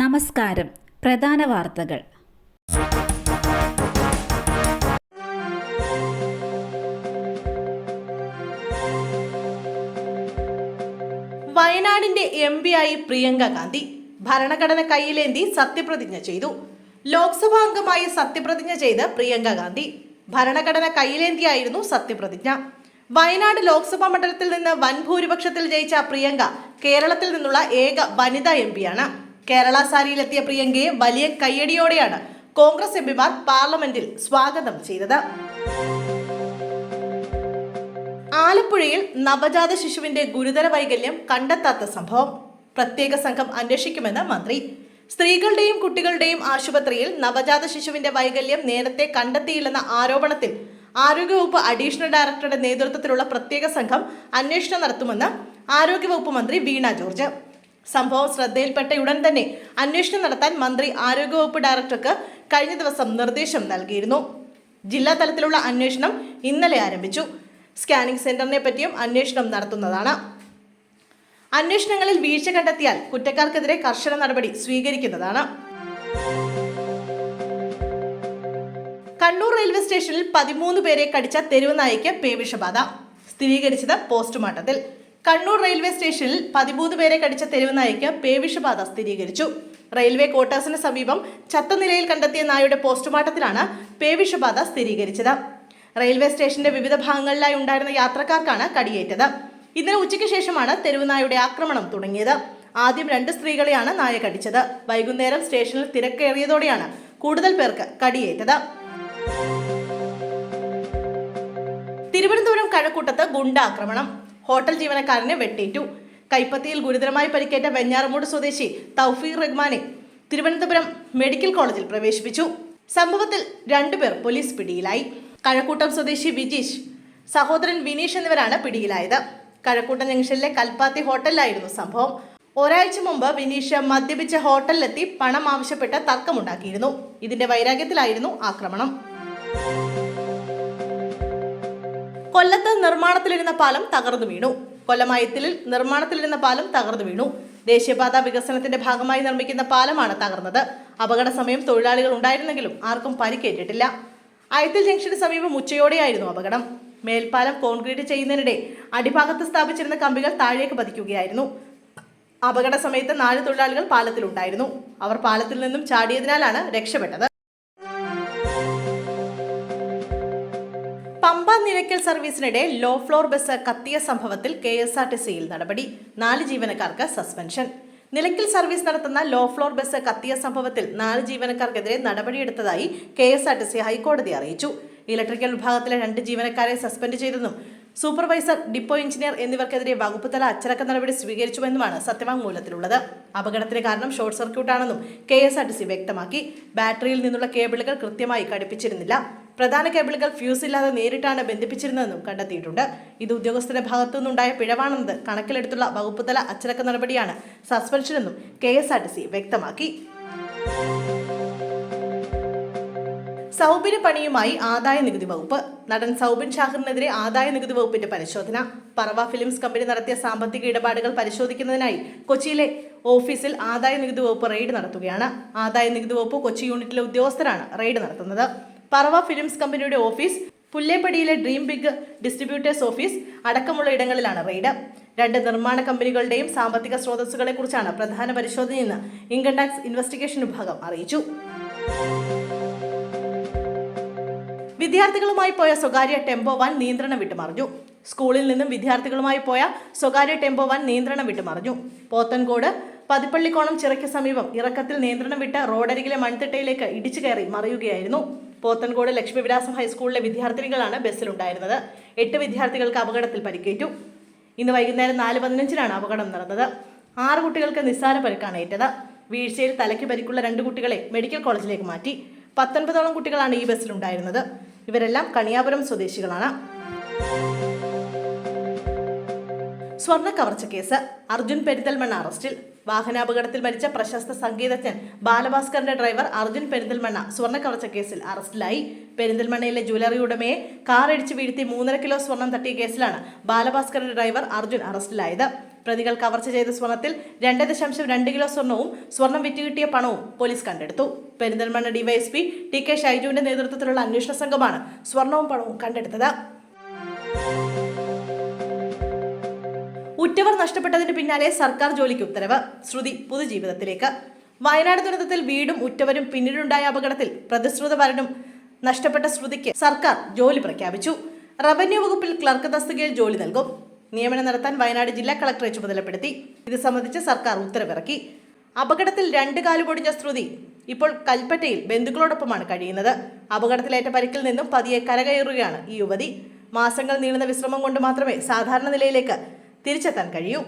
നമസ്കാരം. പ്രധാന വാർത്തകൾ. വയനാടിന്റെ എം ആയി പ്രിയങ്ക ഗാന്ധി ഭരണഘടന കയ്യിലേന്തി സത്യപ്രതിജ്ഞ ചെയ്തു. ലോക്സഭാ അംഗമായി സത്യപ്രതിജ്ഞ ചെയ്ത് പ്രിയങ്ക ഗാന്ധി ഭരണഘടന കയ്യിലേന്തിയായിരുന്നു സത്യപ്രതിജ്ഞ. വയനാട് ലോക്സഭാ മണ്ഡലത്തിൽ നിന്ന് വൻ ഭൂരിപക്ഷത്തിൽ ജയിച്ച പ്രിയങ്ക കേരളത്തിൽ നിന്നുള്ള ഏക വനിതാ എം പിയാണ് കേരള സാരിയിലെത്തിയ പ്രിയങ്കയെ വലിയ കയ്യടിയോടെയാണ് കോൺഗ്രസ് എംപിമാർ പാർലമെന്റിൽ സ്വാഗതം ചെയ്തത്. ആലപ്പുഴയിൽ നവജാത ശിശുവിന്റെ ഗുരുതര വൈകല്യം കണ്ടെത്താത്ത സംഭവം. പ്രത്യേക സംഘം അന്വേഷിക്കുമെന്ന് മന്ത്രി. സ്ത്രീകളുടെയും കുട്ടികളുടെയും ആശുപത്രിയിൽ നവജാത ശിശുവിന്റെ വൈകല്യം നേരത്തെ കണ്ടെത്തിയില്ലെന്ന ആരോപണത്തിൽ ആരോഗ്യവകുപ്പ് അഡീഷണൽ ഡയറക്ടറുടെ നേതൃത്വത്തിലുള്ള പ്രത്യേക സംഘം അന്വേഷണം നടത്തുമെന്ന് ആരോഗ്യവകുപ്പ് മന്ത്രി വീണ ജോർജ്. സംഭവം ശ്രദ്ധയിൽപ്പെട്ട ഉടൻ തന്നെ അന്വേഷണം നടത്താൻ മന്ത്രി ആരോഗ്യവകുപ്പ് ഡയറക്ടർക്ക് കഴിഞ്ഞ ദിവസം നിർദ്ദേശം നൽകിയിരുന്നു. ജില്ലാ തലത്തിലുള്ള അന്വേഷണം ഇന്നലെ ആരംഭിച്ചു. സ്കാനിംഗ് സെന്ററിനെ പറ്റിയും അന്വേഷണം നടത്തുന്നതാണ്. അന്വേഷണങ്ങളിൽ വീഴ്ച കണ്ടെത്തിയാൽ കുറ്റക്കാർക്കെതിരെ കർശന നടപടി സ്വീകരിക്കുന്നതാണ്. കണ്ണൂർ റെയിൽവേ സ്റ്റേഷനിൽ പതിമൂന്ന് പേരെ കടിച്ച തെരുവ് പേവിഷബാധ. സ്ഥിരീകരിച്ചത് പോസ്റ്റ്മോർട്ടത്തിൽ. കണ്ണൂർ റെയിൽവേ സ്റ്റേഷനിൽ പതിമൂന്ന് പേരെ കടിച്ച തെരുവ് നായയ്ക്ക് പേവിഷബാധ സ്ഥിരീകരിച്ചു. റെയിൽവേ ക്വാർട്ടേഴ്സിന് സമീപം ചത്ത നിലയിൽ കണ്ടെത്തിയ നായയുടെ പോസ്റ്റ്മോർട്ടത്തിലാണ് പേവിഷബാധ സ്ഥിരീകരിച്ചത്. റെയിൽവേ സ്റ്റേഷന്റെ വിവിധ ഭാഗങ്ങളിലായി ഉണ്ടായിരുന്ന യാത്രക്കാർക്കാണ് കടിയേറ്റത്. ഇന്നലെ ഉച്ചയ്ക്ക് ശേഷമാണ് തെരുവ് നായയുടെ ആക്രമണം തുടങ്ങിയത്. ആദ്യം രണ്ട് സ്ത്രീകളെയാണ് നായ കടിച്ചത്. വൈകുന്നേരം സ്റ്റേഷനിൽ തിരക്കേറിയതോടെയാണ് കൂടുതൽ പേർക്ക് കടിയേറ്റത്. തിരുവനന്തപുരം കഴക്കൂട്ടത്ത് ഗുണ്ടാക്രമണം. ഹോട്ടൽ ജീവനക്കാരനെ വെട്ടേറ്റു. കൈപ്പത്തിയിൽ ഗുരുതരമായി പരിക്കേറ്റ വെഞ്ഞാറമൂട് സ്വദേശി തൗഫീർ റഹ്മാനെ തിരുവനന്തപുരം മെഡിക്കൽ കോളേജിൽ പ്രവേശിപ്പിച്ചു. സംഭവത്തിൽ രണ്ടുപേർ പോലീസ് പിടിയിലായി. കഴക്കൂട്ടം സ്വദേശി വിജീഷ് സഹോദരൻ വിനീഷ് എന്നിവരാണ് പിടിയിലായത്. കഴക്കൂട്ടം ജംഗ്ഷനിലെ കൽപ്പാത്തി ഹോട്ടലിലായിരുന്നു സംഭവം. ഒരാഴ്ച മുമ്പ് വിനീഷ് മദ്യപിച്ച ഹോട്ടലിലെത്തി പണം ആവശ്യപ്പെട്ട് തർക്കമുണ്ടാക്കിയിരുന്നു. ഇതിന്റെ വൈരാഗ്യത്തിലായിരുന്നു ആക്രമണം. കൊല്ലത്ത് നിർമ്മാണത്തിലിരുന്ന പാലം തകർന്നു വീണു. കൊല്ലമയത്തിൽ നിർമ്മാണത്തിലിരുന്ന പാലം തകർന്നു വീണു. ദേശീയപാത വികസനത്തിന്റെ ഭാഗമായി നിർമ്മിക്കുന്ന പാലമാണ് തകർന്നത്. അപകട സമയം തൊഴിലാളികൾ ഉണ്ടായിരുന്നെങ്കിലും ആർക്കും പരിക്കേറ്റിട്ടില്ല അയത്തിൽ ജംഗ്ഷന് സമീപം ഉച്ചയോടെയായിരുന്നു അപകടം. മേൽപ്പാലം കോൺക്രീറ്റ് ചെയ്യുന്നതിനിടെ അടിഭാഗത്ത് സ്ഥാപിച്ചിരുന്ന കമ്പികൾ താഴേക്ക് പതിക്കുകയായിരുന്നു. അപകട സമയത്ത് നാല് തൊഴിലാളികൾ പാലത്തിലുണ്ടായിരുന്നു. അവർ പാലത്തിൽ നിന്നും ചാടിയതിനാലാണ് രക്ഷപ്പെട്ടത്. നിലയ്ക്കൽ സർവീസിനിടെ ലോ ഫ്ലോർ ബസ് കത്തിയ സംഭവത്തിൽ കെ എസ് ആർ ടി സിയിൽ നടപടി. നാല് ജീവനക്കാർക്ക് സസ്പെൻഷൻ. നിലയ്ക്കൽ സർവീസ് നടത്തുന്ന ലോ ഫ്ലോർ ബസ് കത്തിയ സംഭവത്തിൽ നാല് ജീവനക്കാർക്കെതിരെ നടപടിയെടുത്തതായി K S R T C ഹൈക്കോടതി അറിയിച്ചു. ഇലക്ട്രിക്കൽ വിഭാഗത്തിലെ രണ്ട് ജീവനക്കാരെ സസ്പെൻഡ് ചെയ്തെന്നും സൂപ്പർവൈസർ ഡിപ്പോ എഞ്ചിനീയർ എന്നിവർക്കെതിരെ വകുപ്പ് തല അച്ചടക്ക നടപടി സ്വീകരിച്ചുവെന്നുമാണ് സത്യവാങ്മൂലത്തിലുള്ളത്. അപകടത്തിന് കാരണം short സർക്യൂട്ടാണെന്നും K S R T C വ്യക്തമാക്കി. ബാറ്ററിയിൽ നിന്നുള്ള കേബിളുകൾ കൃത്യമായി ഘടിപ്പിച്ചിരുന്നില്ല. പ്രധാന കേബിളുകൾ ഫ്യൂസ് ഇല്ലാതെ നേരിട്ടാണ് ബന്ധിപ്പിച്ചിരുന്നതെന്നും കണ്ടെത്തിയിട്ടുണ്ട്. ഇത് ഉദ്യോഗസ്ഥരുടെ ഭാഗത്തു നിന്നുണ്ടായ പിഴവാണെന്നത് കണക്കിലെടുത്തുള്ള വകുപ്പുതല അച്ചടക്ക നടപടിയാണ് സസ്പെൻഷനെന്നും K S R T C വ്യക്തമാക്കി. സൗബിന് പണിയുമായി ആദായ നികുതി വകുപ്പ്. നടൻ സൗബിൻ ഷാഹിറിനെതിരെ ആദായ നികുതി വകുപ്പിന്റെ പരിശോധന. പറവ ഫിലിംസ് കമ്പനി നടത്തിയ സാമ്പത്തിക ഇടപാടുകൾ പരിശോധിക്കുന്നതിനായി കൊച്ചിയിലെ ഓഫീസിൽ ആദായ നികുതി വകുപ്പ് റെയ്ഡ് നടത്തുകയാണ്. ആദായ നികുതി വകുപ്പ് കൊച്ചി യൂണിറ്റിലെ ഉദ്യോഗസ്ഥരാണ് റെയ്ഡ് നടത്തുന്നത്. പറവ ഫിലിംസ് കമ്പനിയുടെ ഓഫീസ് പുല്ലേപ്പടിയിലെ ഡ്രീം ബിഗ് ഡിസ്ട്രിബ്യൂട്ടേഴ്സ് ഓഫീസ് അടക്കമുള്ള ഇടങ്ങളിലാണ് റെയ്ഡ്. രണ്ട് നിർമ്മാണ കമ്പനികളുടെയും സാമ്പത്തിക സ്രോതസ്സുകളെ കുറിച്ചാണ് പ്രധാന പരിശോധനയെന്ന് ഇൻകം ടാക്സ് ഇൻവെസ്റ്റിഗേഷൻ വിഭാഗം അറിയിച്ചു. വിദ്യാർത്ഥികളുമായി പോയ സ്വകാര്യ ടെമ്പോ വൻ നിയന്ത്രണം വിട്ടുമറിഞ്ഞു. സ്കൂളിൽ നിന്നും വിദ്യാർത്ഥികളുമായി പോയ സ്വകാര്യ ടെമ്പോ വൻ നിയന്ത്രണം വിട്ടുമറിഞ്ഞു. പോത്തൻകോട് പതിപ്പള്ളിക്കോണം ചിറയ്ക്ക് സമീപം ഇറക്കത്തിൽ നിയന്ത്രണം വിട്ട് റോഡരികിലെ മൺതിട്ടയിലേക്ക് ഇടിച്ചു കയറി മറിയുകയായിരുന്നു. പോത്തൻകോട് ലക്ഷ്മിവിലാസം ഹൈസ്കൂളിലെ വിദ്യാർത്ഥിനികളാണ് ബസ്സിലുണ്ടായിരുന്നത്. എട്ട് വിദ്യാർത്ഥികൾക്ക് അപകടത്തിൽ പരിക്കേറ്റു. ഇന്ന് വൈകുന്നേരം നാല് പതിനഞ്ചിനാണ് അപകടം നടന്നത്. ആറ് കുട്ടികൾക്ക് നിസ്സാര പരിക്കാണ് ഏറ്റത്. വീഴ്ചയിൽ തലയ്ക്ക് പരിക്കുള്ള രണ്ട് കുട്ടികളെ മെഡിക്കൽ കോളേജിലേക്ക് മാറ്റി. പത്തൊൻപതോളം കുട്ടികളാണ് ഈ ബസ്സിലുണ്ടായിരുന്നത്. ഇവരെല്ലാം കണിയാപുരം സ്വദേശികളാണ്. സ്വർണ കവർച്ച കേസ് അർജുൻ പെരിന്തൽമണ്ണ അറസ്റ്റിൽ. വാഹനാപകടത്തിൽ മരിച്ച പ്രശസ്ത സംഗീതജ്ഞൻ ബാലഭാസ്കറിന്റെ ഡ്രൈവർ അർജുൻ പെരിന്തൽമണ്ണ. സ്വർണ കവർച്ച കേസിൽ അറസ്റ്റിലായി. പെരിന്തൽമണ്ണയിലെ ജ്വല്ലറി ഉടമയെ കാർ ഇടിച്ച് വീഴ്ത്തി മൂന്നര കിലോ സ്വർണം തട്ടിയ കേസിലാണ് ബാലഭാസ്കറിന്റെ ഡ്രൈവർ അർജുൻ അറസ്റ്റിലായത്. പ്രതികൾ കവർച്ച ചെയ്ത സ്വർണത്തിൽ രണ്ട് ദശാംശം രണ്ട് കിലോ സ്വർണവും സ്വർണം വിറ്റുകിട്ടിയ പണവും പോലീസ് കണ്ടെടുത്തു. പെരിന്തൽമണ്ണ ഡിവൈഎസ്പി ടി കെ ഷൈജുവിന്റെ നേതൃത്വത്തിലുള്ള അന്വേഷണ സംഘമാണ് സ്വർണവും പണവും കണ്ടെടുത്തത്. ഉറ്റവർ നഷ്ടപ്പെട്ടതിന് പിന്നാലെ സർക്കാർ ജോലിക്ക് ഉത്തരവ്. ശ്രുതി പുതുജീവിതത്തിലേക്ക്. വയനാട് ദുരന്തത്തിൽ വീടും ഉറ്റവരും പിന്നീടുണ്ടായ അപകടത്തിൽ പ്രതിശ്രുത വരനും നഷ്ടപ്പെട്ട ശ്രുതിക്ക് സർക്കാർ ജോലി പ്രഖ്യാപിച്ചു. റവന്യൂ വകുപ്പിൽ ക്ലർക്ക് തസ്തികയിൽ ജോലി നൽകും. നിയമനം നടത്താൻ വയനാട് ജില്ലാ കളക്ടറെ ചുമതലപ്പെടുത്തി. ഇത് സംബന്ധിച്ച് സർക്കാർ ഉത്തരവിറക്കി. അപകടത്തിൽ രണ്ട് കാലുപൊടിഞ്ഞ ശ്രുതി ഇപ്പോൾ കൽപ്പറ്റയിൽ ബന്ധുക്കളോടൊപ്പമാണ് കഴിയുന്നത്. അപകടത്തിലേറ്റ പരിക്കിൽ നിന്നും പതിയെ കരകയറുകയാണ് ഈ യുവതി. മാസങ്ങൾ നീളുന്ന വിശ്രമം കൊണ്ട് മാത്രമേ സാധാരണ നിലയിലേക്ക് തിരിച്ചെത്താൻ കഴിയൂ